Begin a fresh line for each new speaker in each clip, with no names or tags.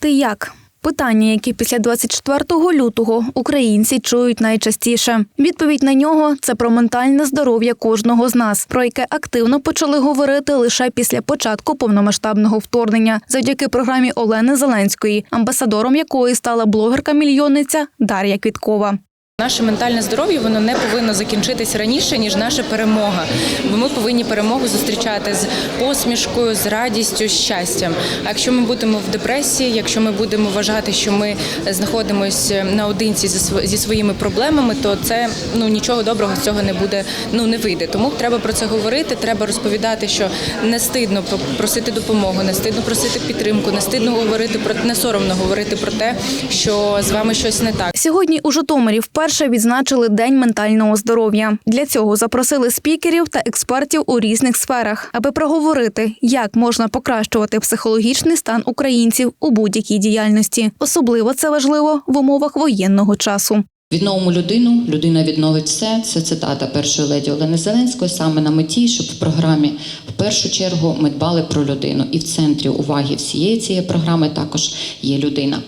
Ти як? Питання, які після 24 лютого українці чують найчастіше. Відповідь на нього це про ментальне здоров'я кожного з нас, про яке активно почали говорити лише після початку повномасштабного вторгнення, завдяки програмі Олени Зеленської, амбасадором якої стала блогерка-мільйонниця Дар'я Квіткова.
Наше ментальне здоров'я воно не повинно закінчитись раніше ніж наша перемога. Бо ми повинні перемогу зустрічати з посмішкою, з радістю, з щастям. А якщо ми будемо в депресії, якщо ми будемо вважати, що ми знаходимося наодинці зі сво- зі своїми проблемами, то це ну нічого доброго з цього не буде, ну не вийде. Тому треба про це говорити. Треба розповідати, що не стидно про- просити допомогу, не стидно просити підтримку, не стидно говорити про не соромно говорити про те, що з вами щось не так.
Сьогодні у Житомирі вперше відзначили День ментального здоров'я. Для цього запросили спікерів та експертів у різних сферах, аби проговорити, як можна покращувати психологічний стан українців у будь-якій діяльності. Особливо це важливо в умовах воєнного часу.
Відновимо людину, людина відновить все. Це цитата першої леді Олени Зеленської саме на меті, щоб в програмі в першу чергу ми дбали про людину. І в центрі уваги всієї цієї програми також є людина.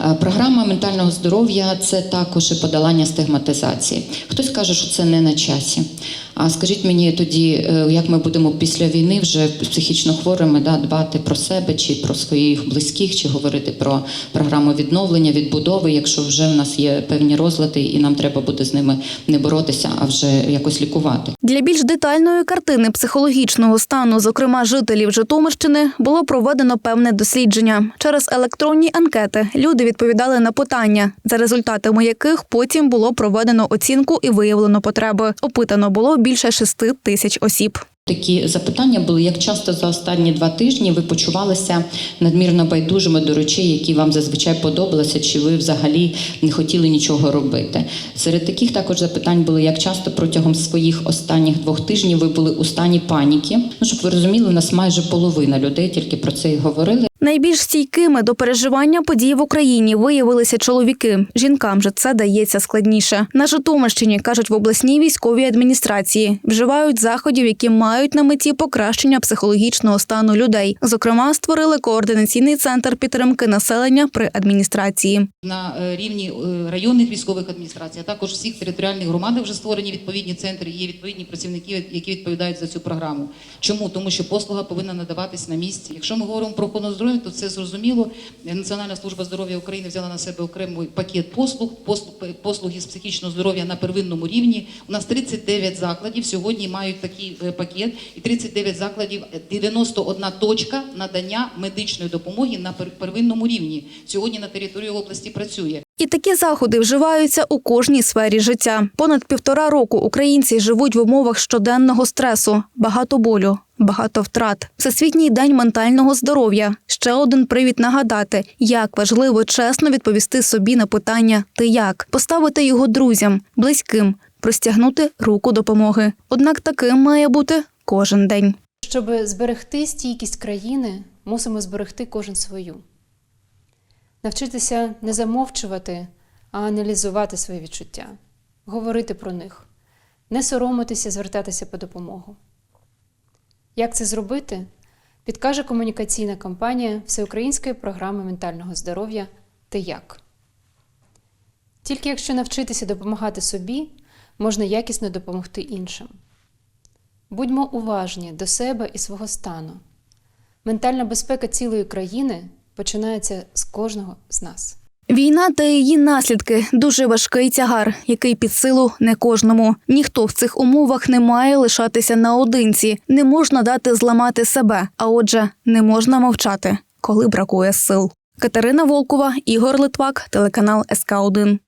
Е, Програма ментального здоров'я це також і подолання стигматизації. Хтось каже, що це не на часі. А скажіть мені тоді, е, як ми будемо після війни вже психічно хворими да, дбати про себе чи про своїх близьких, чи говорити про програму відновлення, відбудови, якщо вже в нас є певні розлади, і нам треба буде з ними не боротися, а вже якось лікувати.
Для більш детальної картини психологічного стану, зокрема жителів Житомирщини, було проведено певне дослідження. Через електронні анкети люди відповідали на питання, за результатами яких потім було проведено оцінку і виявлено потреби. Опитано було більше шести тисяч осіб.
Такі запитання були, як часто за останні два тижні ви почувалися надмірно байдужими до речей, які вам зазвичай подобалися, чи ви взагалі не хотіли нічого робити. Серед таких також запитань були, як часто протягом своїх останніх двох тижнів ви були у стані паніки. Ну, щоб ви розуміли, у нас майже половина людей тільки про це і говорили.
Найбільш стійкими до переживання подій в Україні виявилися чоловіки. Жінкам же це дається складніше. На Житомирщині кажуть в обласній військовій адміністрації, вживають заходів, які мають на меті покращення психологічного стану людей. Зокрема, створили координаційний центр підтримки населення при адміністрації.
на е, рівні е, районних військових адміністрацій, а також всіх територіальних громадах вже створені відповідні центри. Є відповідні працівники, які відповідають за цю програму. Чому? Тому що послуга повинна надаватись на місці. Якщо ми говоримо про охорону то це зрозуміло. Національна служба здоров'я України взяла на себе окремий пакет послуг, послуг послуги з психічного здоров'я на первинному рівні. У нас 39 закладів сьогодні мають такий е, пакет, і 39 закладів, е, 91 точка надання медичної допомоги на пер- первинному рівні. Сьогодні на території області працює.
І такі заходи вживаються у кожній сфері життя. Понад півтора року українці живуть в умовах щоденного стресу, багато болю, багато втрат. Всесвітній день ментального здоров'я ще один привід нагадати, як важливо чесно відповісти собі на питання Ти як поставити його друзям, близьким, простягнути руку допомоги. Однак таким має бути кожен день.
Щоб зберегти стійкість країни, мусимо зберегти кожен свою. Навчитися не замовчувати, а аналізувати свої відчуття, говорити про них, не соромитися, звертатися по допомогу. Як це зробити, підкаже комунікаційна кампанія Всеукраїнської програми ментального здоров'я Ти як. Тільки якщо навчитися допомагати собі, можна якісно допомогти іншим. Будьмо уважні до себе і свого стану. Ментальна безпека цілої країни починається з кожного з нас.
Війна та її наслідки дуже важкий тягар, який під силу не кожному. Ніхто в цих умовах не має лишатися наодинці. Не можна дати зламати себе, а отже, не можна мовчати, коли бракує сил. Катерина Волкова, Ігор Литвак, телеканал СК 1